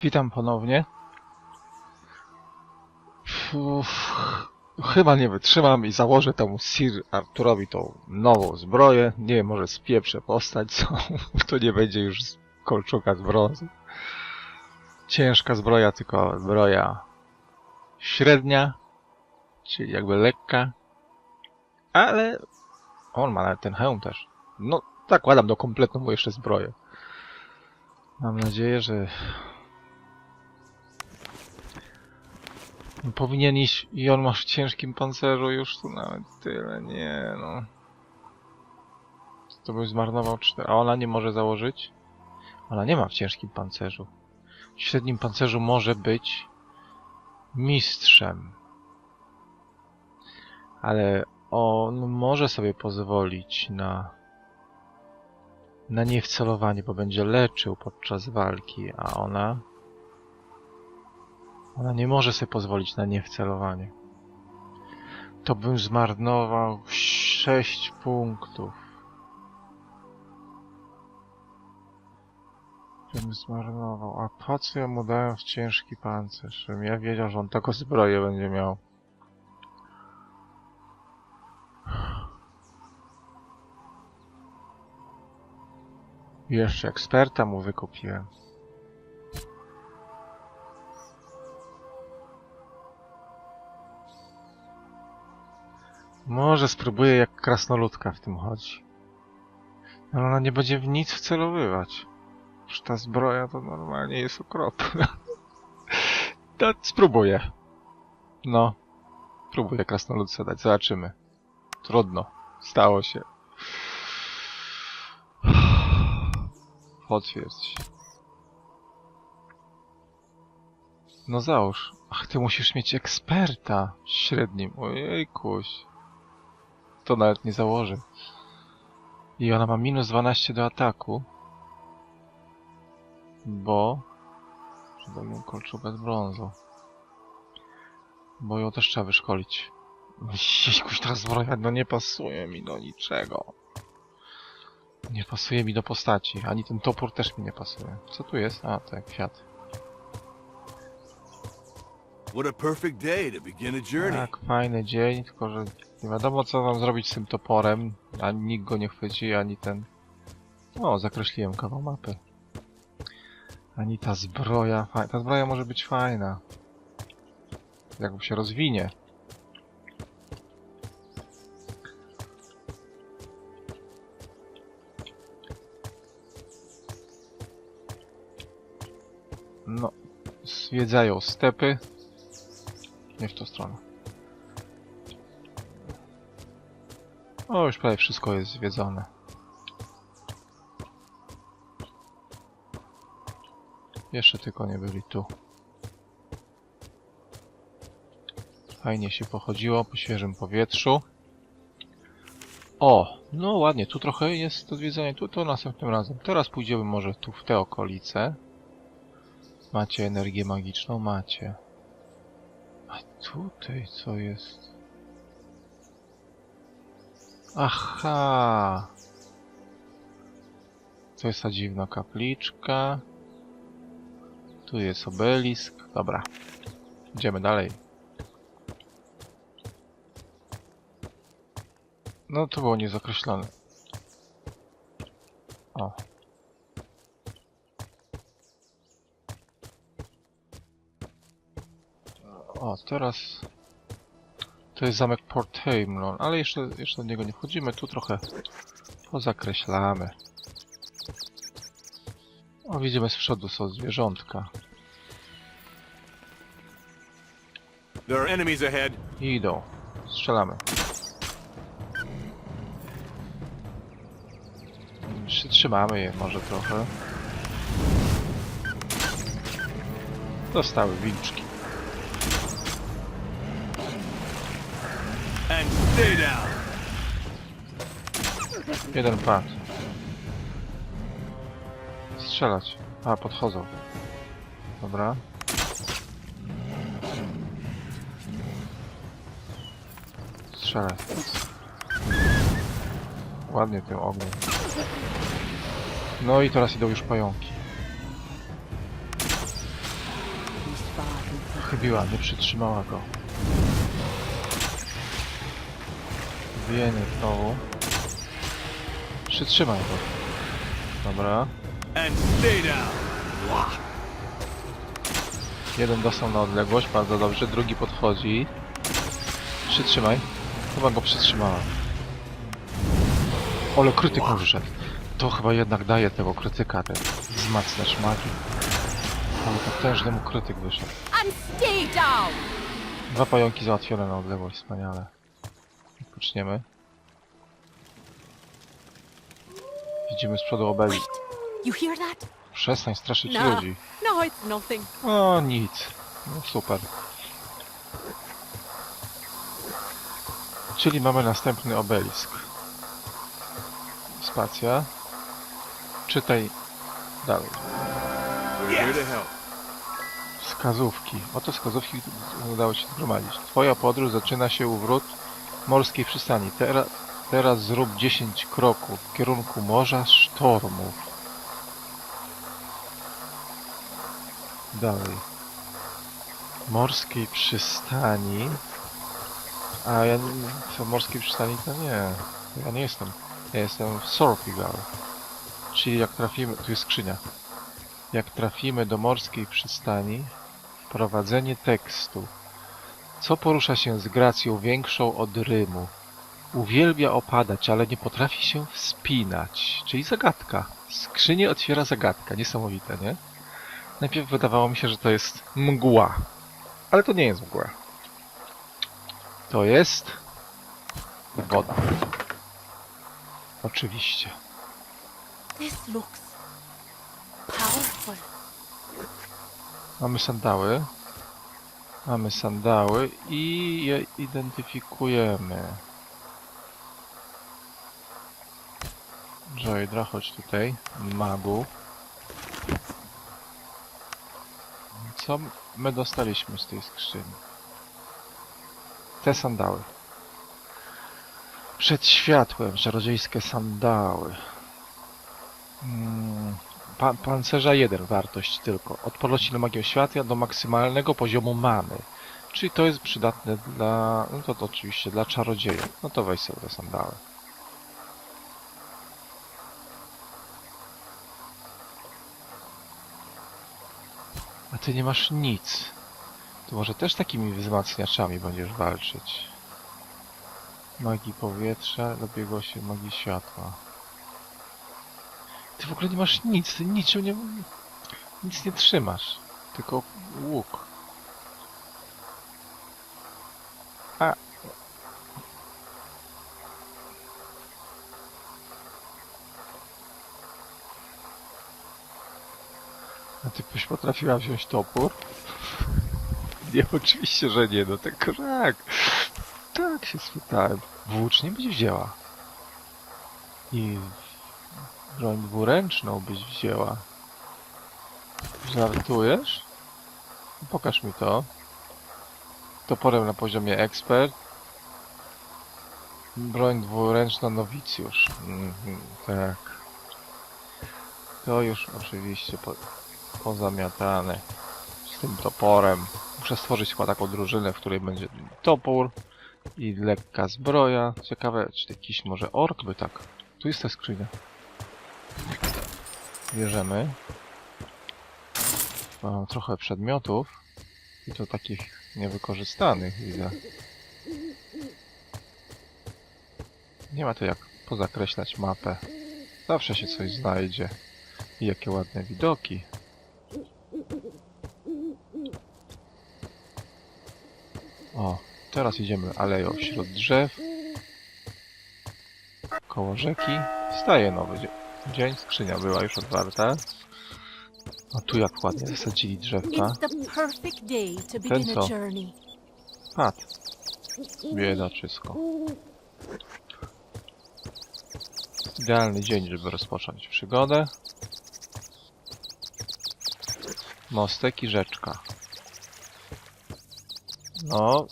Witam ponownie. Chyba nie wytrzymam i założę temu Sir Arturowi tą nową zbroję. Nie wiem, może spieprzę postać, co to nie będzie już z kolczuka z brązu. Ciężka zbroja, tylko zbroja średnia, czyli jakby lekka. Ale on ma nawet ten hełm też. No, zakładam do kompletną mu jeszcze zbroję. Mam nadzieję, że Powinien iść i on masz w ciężkim pancerzu już tu nawet tyle, nie no. To by zmarnował cztery. A ona nie może założyć? Ona nie ma w ciężkim pancerzu. W średnim pancerzu może być mistrzem. Ale on może sobie pozwolić na na niewcelowanie, bo będzie leczył podczas walki, a ona ona nie może sobie pozwolić na niewcelowanie. To bym zmarnował 6 punktów. Bym zmarnował. A po co ja mu dałem w ciężki pancerz? Żebym ja wiedział, że on taką zbroję będzie miał. Jeszcze eksperta mu wykupiłem. Może spróbuję jak krasnoludka w tym chodzi. Ale ona nie będzie w nic wcelowywać. Przecież ta zbroja to normalnie jest okropna. To spróbuję. No. Próbuję krasnoludce dać, zobaczymy. Trudno. Stało się. Potwierdź. No załóż. Ach, ty musisz mieć eksperta średnim. Ojejkuś. To nawet nie założę. I ona ma minus 12 do ataku. Bo... Ją kolczugę z brązu. Bo ją też trzeba wyszkolić. Jejkuś, ta zbroja no nie pasuje mi do niczego. Nie pasuje mi do postaci. Ani ten topór też mi nie pasuje. Co tu jest? A, tak, kwiat. What a perfect day to begin a journey. Tak, fajny dzień, tylko że nie wiadomo co mam zrobić z tym toporem. Ani nikt go nie chwyci, ani ten... O, zakreśliłem kawał mapy. Ani ta zbroja. Ta zbroja może być fajna. Jak się rozwinie. No, zwiedzają stepy. Nie w tą stronę. O, już prawie wszystko jest zwiedzone. Jeszcze tylko nie byli tu. Fajnie się pochodziło po świeżym powietrzu. O, no ładnie, tu trochę jest do zwiedzania, tu to następnym razem. Teraz pójdziemy może tu w te okolice. Macie energię magiczną? Macie. Tutaj co jest? Aha! To jest ta dziwna kapliczka. Tu jest obelisk. Dobra. Idziemy dalej. No to było niezakreślone. Teraz... To jest zamek Port Heimlon, ale jeszcze, jeszcze do niego nie wchodzimy. Tu trochę pozakreślamy. O, widzimy z przodu są zwierzątka. There are enemies ahead. I idą. Strzelamy. Przytrzymamy je może trochę. Dostały wilczki. Jeden padł. Strzelać. A, podchodzą. Dobra. Strzelać. Ładnie tym ogniem. No i teraz idą już pająki. Chybiła, nie przytrzymała go. Bijenie znowu. Przytrzymaj go. Dobra. Jeden dostał na odległość, bardzo dobrze. Drugi podchodzi. Przytrzymaj. Chyba go przytrzymała. Ole, krytyk mu wyszedł. To chyba jednak daje tego krytyka, ten wzmacniacz magii. Ale potężny mu krytyk wyszedł. Dwa pająki załatwione na odległość, wspaniale. Poczniemy. Widzimy z przodu obeli. You hear that? Przestań straszyć No. ludzi. No, it's nothing. O, nic. No super. Czyli mamy następny obelisk. Spacja. Czytaj dalej. We're here to help. Wskazówki. Oto wskazówki, które udało się zgromadzić. Twoja podróż zaczyna się u wrót morskiej przystani. Teraz, teraz zrób 10 kroków w kierunku morza sztormów. Dalej. Morskiej przystani. A ja w morskiej przystani to nie. Ja nie jestem. Ja jestem w Sorpigal. Czyli jak trafimy. Tu jest skrzynia. Jak trafimy do morskiej przystani, wprowadzenie tekstu. Co porusza się z gracją większą od rymu? Uwielbia opadać, ale nie potrafi się wspinać. Czyli zagadka. Skrzynię otwiera zagadka. Niesamowite, nie? Najpierw wydawało mi się, że to jest mgła. Ale to nie jest mgła. To jest woda. Oczywiście. This looks powerful. Mamy sandały. Mamy sandały i je identyfikujemy. Joydra, chodź tutaj. Magu. Co my dostaliśmy z tej skrzyni? Te sandały. Przed światłem, czarodziejskie sandały. Mm, Pa pancerza 1 wartość tylko. Odporności na magię światła do maksymalnego poziomu mamy. Czyli to jest przydatne dla... No to, to oczywiście dla czarodzieja. No to weź sobie te sandały. A ty nie masz nic. To może też takimi wzmacniaczami będziesz walczyć. Magii powietrza, dobiegło się magii światła. Ty w ogóle nie masz nic, ty niczym nie... Nic nie trzymasz. Tylko łuk. A... A ty byś potrafiła wziąć topór? Nie, oczywiście, że nie, no tylko tak. Tak się spytałem. Włócznie byś wzięła. I broń dwuręczną byś wzięła. Żartujesz? Pokaż mi to. Toporem na poziomie ekspert. Broń dwuręczna nowicjusz. Mhm, tak. To już oczywiście po, pozamiatane. Z tym toporem. Muszę stworzyć chyba taką drużynę, w której będzie topór i lekka zbroja. Ciekawe, czy jakiś może ork by tak. Tu jest ta skrzynia. Bierzemy. Mam trochę przedmiotów. I to takich niewykorzystanych widzę. Nie ma to jak pozakreślać mapę. Zawsze się coś znajdzie. I jakie ładne widoki. O, teraz idziemy aleją wśród drzew. Koło rzeki. Staje nowy dzie- dzień. Skrzynia była już otwarta. O, tu jak ładnie zasadzili drzewka. Begin co? a. Pat. Biedaczysko. Idealny dzień, żeby rozpocząć przygodę. Mostek i rzeczka. No,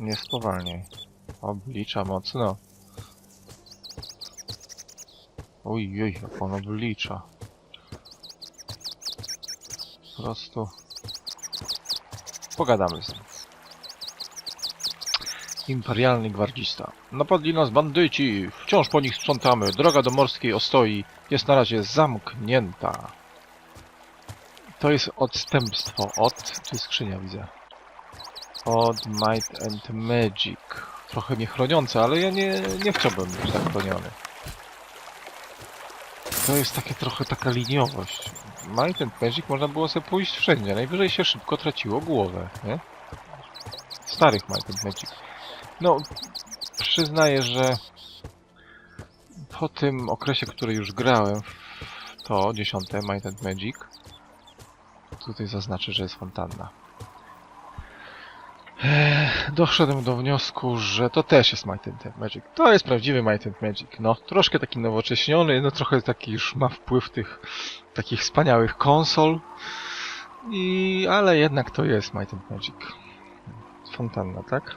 nie spowalniaj. Oblicza mocno. Oj, oj, jak on oblicza. Po prostu Pogadamy z nim. Imperialny gwardzista. Napadli nas bandyci. Wciąż po nich sprzątamy. Droga do morskiej ostoi jest na razie zamknięta. To jest odstępstwo od... Tu skrzynia, widzę. Od Might and Magic. Trochę mnie chroniące, ale ja nie, nie chciałbym być tak chroniony. To jest takie trochę taka liniowość. Might and Magic można było sobie pójść wszędzie. Najwyżej się szybko traciło głowę, nie? Starych and Magic. No, przyznaję, że po tym okresie, który już grałem w to, dziesiąte Might and Magic, tutaj zaznaczę, że jest fontanna. Ech, Doszedłem do wniosku, że to też jest Might and Magic. To jest prawdziwy Might and Magic. No, troszkę taki nowocześniony, no trochę taki już ma wpływ tych takich wspaniałych konsol. I, ale jednak to jest Might and Magic. Fontanna, tak?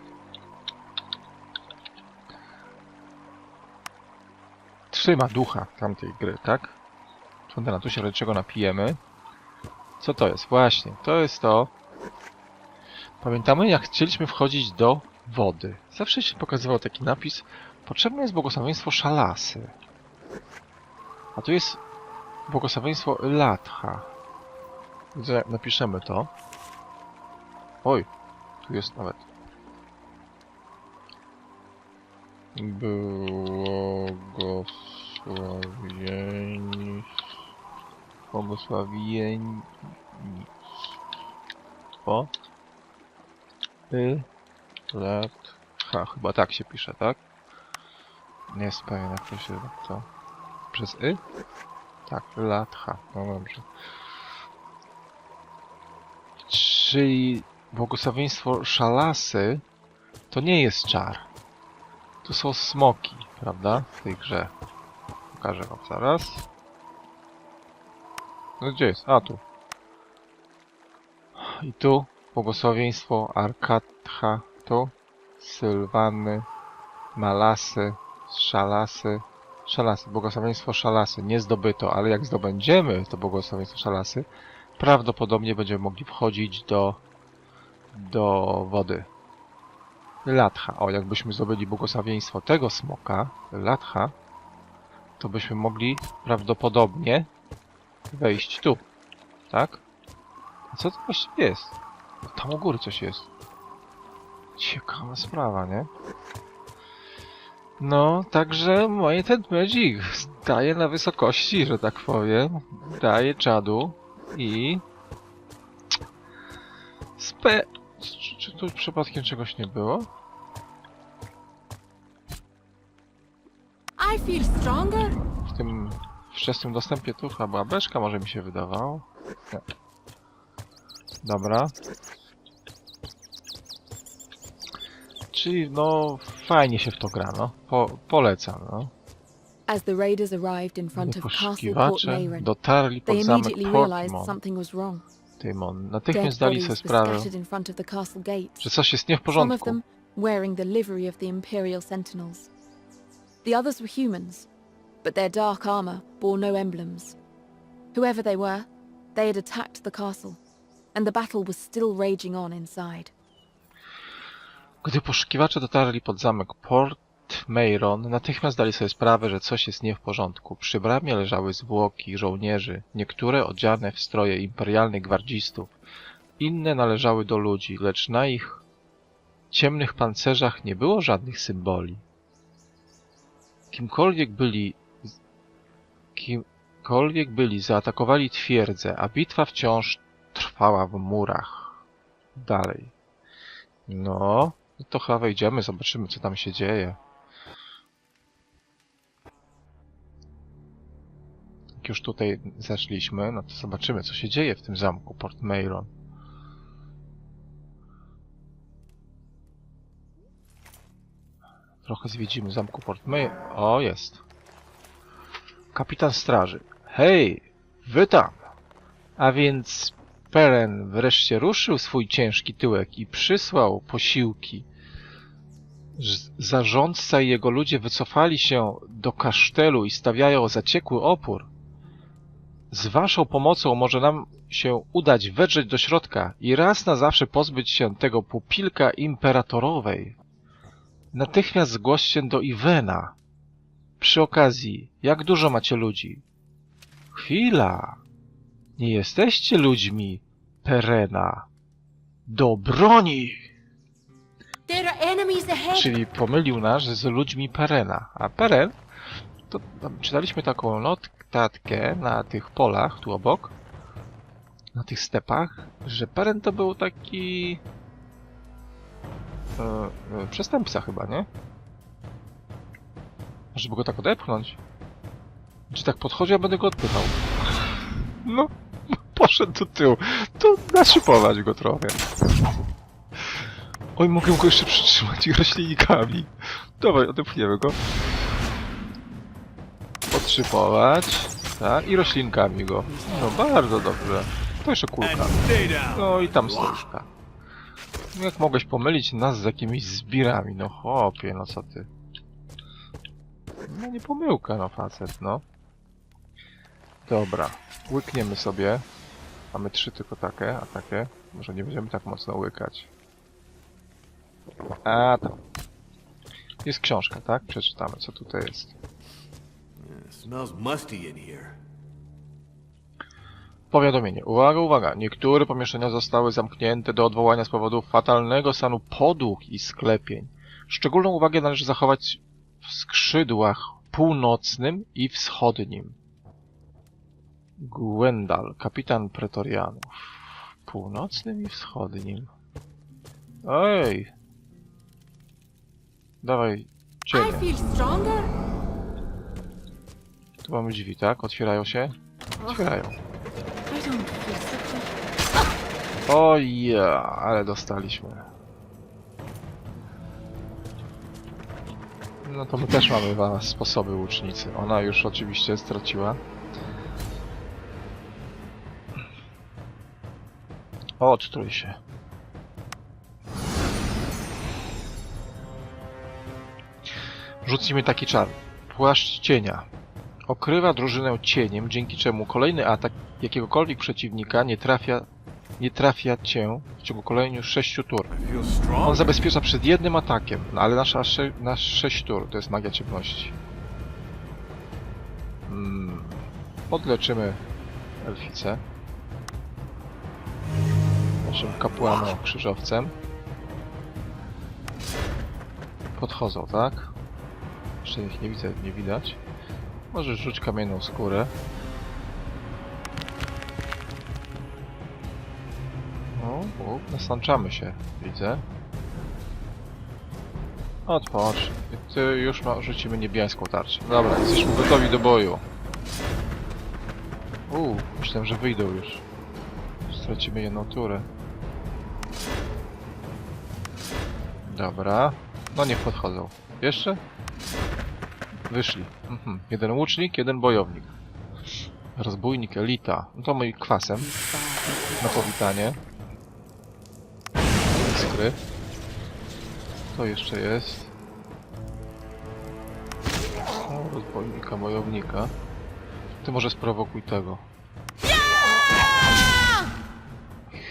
Trzyma ducha tamtej gry, tak? Fontanna, tu się czego napijemy. Co to jest? Właśnie, to jest to. Pamiętamy, jak chcieliśmy wchodzić do wody. Zawsze się pokazywał taki napis. Potrzebne jest błogosławieństwo szalasy. A tu jest błogosławieństwo Latha. Widzę, napiszemy to. Oj, tu jest nawet. Błogosławieni... Błogosławieni... Po... Y... Lat... H, chyba tak się pisze, tak? Nie jest pewien, jak to się... to... Przez Y? Tak, Latha, no dobrze. Czyli błogosławieństwo szalasy to nie jest czar. Tu są smoki, prawda? W tej grze. Pokażę wam zaraz. No gdzie jest? A, tu. I tu błogosławieństwo Arkatha, tu Sylwany, Malasy, Szalasy, Szalasy, błogosławieństwo Szalasy nie zdobyto, ale jak zdobędziemy to błogosławieństwo Szalasy, prawdopodobnie będziemy mogli wchodzić do do wody. Latha. O, jakbyśmy zdobyli błogosławieństwo tego smoka, Latha, to byśmy mogli prawdopodobnie wejść tu. Tak? A co to właściwie jest? Tam u góry coś jest. Ciekawa sprawa, nie? No, także moje ten Magic staje na wysokości, że tak powiem. Daje czadu i... Spe... Czy, czy tu przypadkiem czegoś nie było? I feel stronger. W tym wczesnym dostępie tu chyba była beczka, może mi się wydawało. Nie. Dobra. Czyli no fajnie się w to gra, no. Po, polecam, no. As the raiders arrived in front of Castle Port Poszukiwacze Mayron, dotarli they pod zamek immediately realized Portmon. something was wrong. Tymon. Natychmiast Dead zdali bodies sobie were sprawę, scattered in front of the castle gates. że coś jest nie w Some of porządku. them wearing the livery of the Imperial Sentinels. The others were humans, but their dark armor bore no emblems. Whoever they were, they had attacked the castle, and the battle was still raging on inside. Gdy poszukiwacze dotarli pod zamek Port Meiron, natychmiast zdali sobie sprawę, że coś jest nie w porządku. Przy bramie leżały zwłoki żołnierzy, niektóre odziane w stroje imperialnych gwardzistów, inne należały do ludzi, lecz na ich ciemnych pancerzach nie było żadnych symboli. Kimkolwiek byli, kimkolwiek byli, zaatakowali twierdzę, a bitwa wciąż trwała w murach. Dalej. No, no to chyba wejdziemy, zobaczymy co tam się dzieje. Jak już tutaj zeszliśmy, no to zobaczymy co się dzieje w tym zamku Port Meiron. Trochę zwiedzimy zamku Port Meiron. O, jest. Kapitan straży. Hej, witam. A więc Peren wreszcie ruszył swój ciężki tyłek i przysłał posiłki. Zarządca i jego ludzie wycofali się do kasztelu i stawiają zaciekły opór. Z waszą pomocą może nam się udać wedrzeć do środka i raz na zawsze pozbyć się tego pupilka imperatorowej. Natychmiast zgłoś się do Iwena. Przy okazji, jak dużo macie ludzi? Chwila. Nie jesteście ludźmi Perena. Do broni! Czyli pomylił nas z ludźmi Perena. A Peren, to czytaliśmy taką notatkę na tych polach tu obok, na tych stepach, że Peren to był taki e, e, przestępca chyba, nie? Żeby go tak odepchnąć. Czy tak podchodzi, a będę go odpychał. No, poszedł do tyłu. To naszypować go trochę. Oj, mogę go jeszcze przytrzymać roślinnikami. Dawaj, odepchniemy go. Podszypować. Tak, i roślinkami go. No, bardzo dobrze. To jeszcze kulka. No i tam stożka. No Jak mogłeś pomylić nas z jakimiś zbirami? No chłopie, no co ty. No nie pomyłka, no facet, no. Dobra, łykniemy sobie. Mamy trzy tylko takie, a takie. Może nie będziemy tak mocno łykać. A, tam. Jest książka, tak? Przeczytamy, co tutaj jest. Powiadomienie. Uwaga, uwaga. Niektóre pomieszczenia zostały zamknięte do odwołania z powodu fatalnego stanu podłóg i sklepień. Szczególną uwagę należy zachować w skrzydłach północnym i wschodnim. Gwendal, kapitan pretorianów. Północnym i wschodnim. Ej! Dawaj, stronger. Tu mamy drzwi, tak? Otwierają się? Otwierają. O ale dostaliśmy. No to my też mamy dwa sposoby łucznicy. Ona już oczywiście straciła. Odtrój się. Rzucimy taki czar. Płaszcz cienia. Okrywa drużynę cieniem, dzięki czemu kolejny atak jakiegokolwiek przeciwnika nie trafia, nie trafia cię w ciągu kolejnych 6 tur. On zabezpiecza przed jednym atakiem, no ale nasza sze, nasz 6 tur to jest magia ciemności. Mm. Podleczymy elficę. Naszym kapłanom krzyżowcem. Podchodzą, tak? Jeszcze ich nie widzę, nie widać. Możesz rzuć kamienną skórę. O, o, nasączamy się, widzę. Odpocz. Ty już ma, rzucimy niebieską tarczę. Dobra, jesteśmy gotowi do boju. Uuu, myślałem, że wyjdą już. Stracimy jedną turę. Dobra. No niech podchodzą. Jeszcze? Wyszli. Mhm. Jeden łucznik, jeden bojownik. Rozbójnik, elita. No to mój kwasem. Na powitanie. Skry. To jeszcze jest. O, rozbójnika, bojownika. Ty może sprowokuj tego.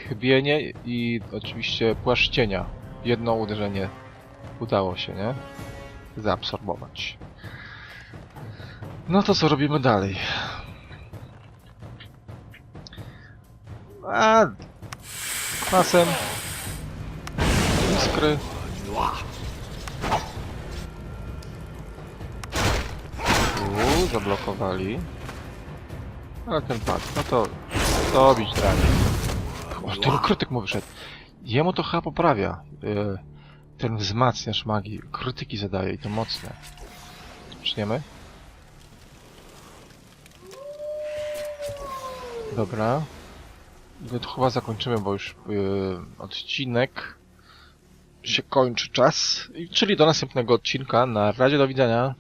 Chybienie i oczywiście płaszczenia. Jedno uderzenie udało się, nie? Zaabsorbować. No to co robimy dalej? A, kwasem. Iskry. Tu zablokowali. Ale ten padł. No to... To bić dalej. O, ten krytyk mu wyszedł. Jemu to chyba poprawia. Yy, ten wzmacniacz magii. Krytyki zadaje i to mocne. Zaczniemy. Dobra. No to chyba zakończymy, bo już yy, odcinek się kończy czas. Czyli do następnego odcinka. Na razie, do widzenia.